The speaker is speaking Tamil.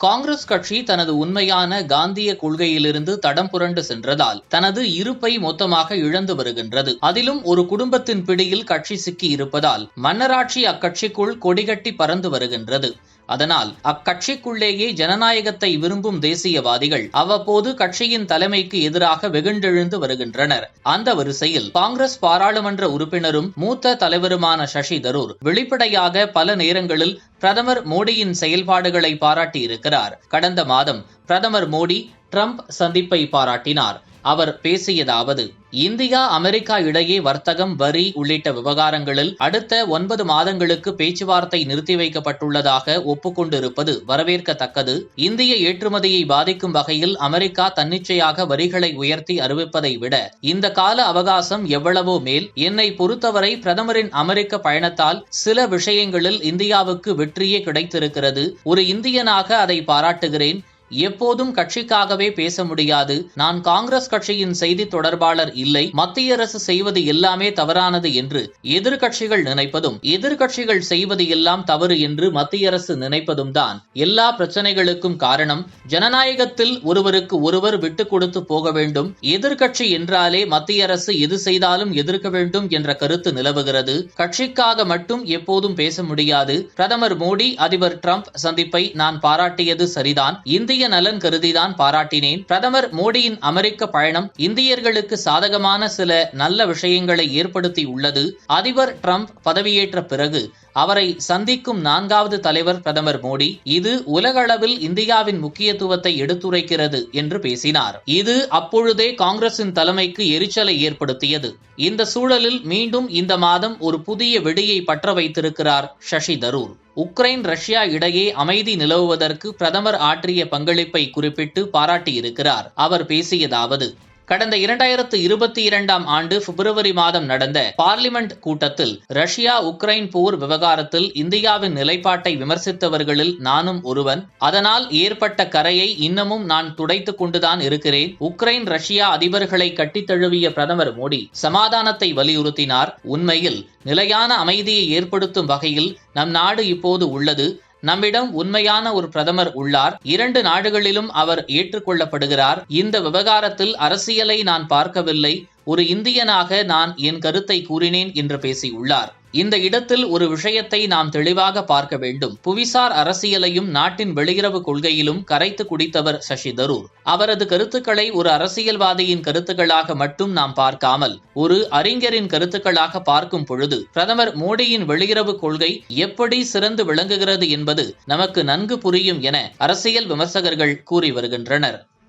காங்கிரஸ் கட்சி தனது உண்மையான காந்திய கொள்கையிலிருந்து தடம் புரண்டு சென்றதால் தனது இருப்பை மொத்தமாக இழந்து வருகின்றது. அதிலும் ஒரு குடும்பத்தின் பிடியில் கட்சி சிக்கி இருப்பதால் மன்னராட்சி அக்கட்சிக்குள் கொடிகட்டி பறந்து வருகின்றது. அதனால் அக்கட்சிக்குள்ளேயே ஜனநாயகத்தை விரும்பும் தேசியவாதிகள் அவ்வப்போது கட்சியின் தலைமைக்கு எதிராக வெகுண்டெழுந்து வருகின்றனர். அந்த வரிசையில் காங்கிரஸ் பாராளுமன்ற உறுப்பினரும் மூத்த தலைவருமான சசி தரூர் வெளிப்படையாக பல நேரங்களில் பிரதமர் மோடியின் செயல்பாடுகளை பாராட்டியிருக்கிறார். கடந்த மாதம் பிரதமர் மோடி ட்ரம்ப் சந்திப்பை பாராட்டினார். அவர் பேசியதாவது இந்தியா அமெரிக்கா இடையே வர்த்தகம் வரி உள்ளிட்ட விவகாரங்களில் அடுத்த ஒன்பது மாதங்களுக்கு பேச்சுவார்த்தை நிறுத்தி வைக்கப்பட்டுள்ளதாக ஒப்புக்கொண்டிருப்பது வரவேற்கத்தக்கது. இந்திய ஏற்றுமதியை பாதிக்கும் வகையில் அமெரிக்கா தன்னிச்சையாக வரிகளை உயர்த்தி அறிவிப்பதை விட இந்த கால அவகாசம் எவ்வளவோ மேல் என்னை பொறுத்தவரை பிரதமரின் அமெரிக்க பயணத்தால் சில விஷயங்களில் இந்தியாவுக்கு வெற்றியே கிடைத்திருக்கிறது. ஒரு இந்தியனாக அதை பாராட்டுகிறேன். எப்போதும் கட்சிக்காகவே பேச முடியாது. நான் காங்கிரஸ் கட்சியின் செய்தி தொடர்பாளர் இல்லை. மத்திய அரசு செய்வது எல்லாமே தவறானது என்று எதிர்கட்சிகள் நினைப்பதும் எதிர்கட்சிகள் செய்வது எல்லாம் தவறு என்று மத்திய அரசு நினைப்பதும் தான் எல்லா பிரச்சனைகளுக்கும் காரணம். ஜனநாயகத்தில் ஒருவருக்கு ஒருவர் விட்டு கொடுத்து போக வேண்டும். எதிர்கட்சி என்றாலே மத்திய அரசு எது செய்தாலும் எதிர்க்க வேண்டும் என்ற கருத்து நிலவுகிறது. கட்சிக்காக மட்டும் எப்போதும் பேச முடியாது. பிரதமர் மோடி அதிபர் டிரம்ப் சந்திப்பை நான் பாராட்டியது சரிதான். இந்திய இந்திய நலன் கருதிதான் பாராட்டினேன். பிரதமர் மோடியின் அமெரிக்க பயணம் இந்தியர்களுக்கு சாதகமான சில நல்ல விஷயங்களை ஏற்படுத்தி உள்ளது. அதிபர் டிரம்ப் பதவியேற்ற பிறகு அவரை சந்திக்கும் நான்காவது தலைவர் பிரதமர் மோடி இது உலகளவில் இந்தியாவின் முக்கியத்துவத்தை எடுத்துரைக்கிறது என்று பேசினார். இது அப்பொழுதே காங்கிரசின் தலைமைக்கு எரிச்சலை ஏற்படுத்தியது. இந்த சூழலில் மீண்டும் இந்த மாதம் ஒரு புதிய வெடியை பற்ற வைத்திருக்கிறார் சசி தரூர். உக்ரைன் ரஷ்யா இடையே அமைதி நிலவுவதற்கு பிரதமர் ஆற்றிய பங்களிப்பை குறிப்பிட்டு பாராட்டியிருக்கிறார். அவர் பேசியதாவது கடந்த இரண்டாயிரத்து இருபத்தி இரண்டாம் ஆண்டு பிப்ரவரி மாதம் நடந்த பார்லிமெண்ட் கூட்டத்தில் ரஷ்யா உக்ரைன் போர் விவகாரத்தில் இந்தியாவின் நிலைப்பாட்டை விமர்சித்தவர்களில் நானும் ஒருவன். அதனால் ஏற்பட்ட கரையை இன்னமும் நான் துடைத்துக் கொண்டுதான் இருக்கிறேன். உக்ரைன் ரஷ்யா அதிபர்களை கட்டித்தழுவிய பிரதமர் மோடி சமாதானத்தை வலியுறுத்தினார். உண்மையில் நிலையான அமைதியை ஏற்படுத்தும் வகையில் நம் நாடு இப்போது உள்ளது. நம்மிடம் உண்மையான ஒரு பிரதமர் உள்ளார். இரண்டு நாடுகளிலும் அவர் ஏற்றுக்கொள்ளப்படுகிறார். இந்த விவகாரத்தில் அரசியலை நான் பார்க்கவில்லை. ஒரு இந்தியனாக நான் என் கருத்தை கூறினேன் என்று பேசியுள்ளார். இந்த இடத்தில் ஒரு விஷயத்தை நாம் தெளிவாக பார்க்க வேண்டும். புவிசார் அரசியலையும் நாட்டின் வெளியுறவு கொள்கையிலும் கரைத்து குடித்தவர் சசி தரூர். அவரது கருத்துக்களை ஒரு அரசியல்வாதியின் கருத்துக்களாக மட்டும் நாம் பார்க்காமல் ஒரு அறிஞரின் கருத்துக்களாக பார்க்கும் பொழுது பிரதமர் மோடியின் வெளியுறவு கொள்கை எப்படி சிறந்து விளங்குகிறது என்பது நமக்கு நன்கு புரியும் என அரசியல் விமர்சகர்கள் கூறி வருகின்றனர்.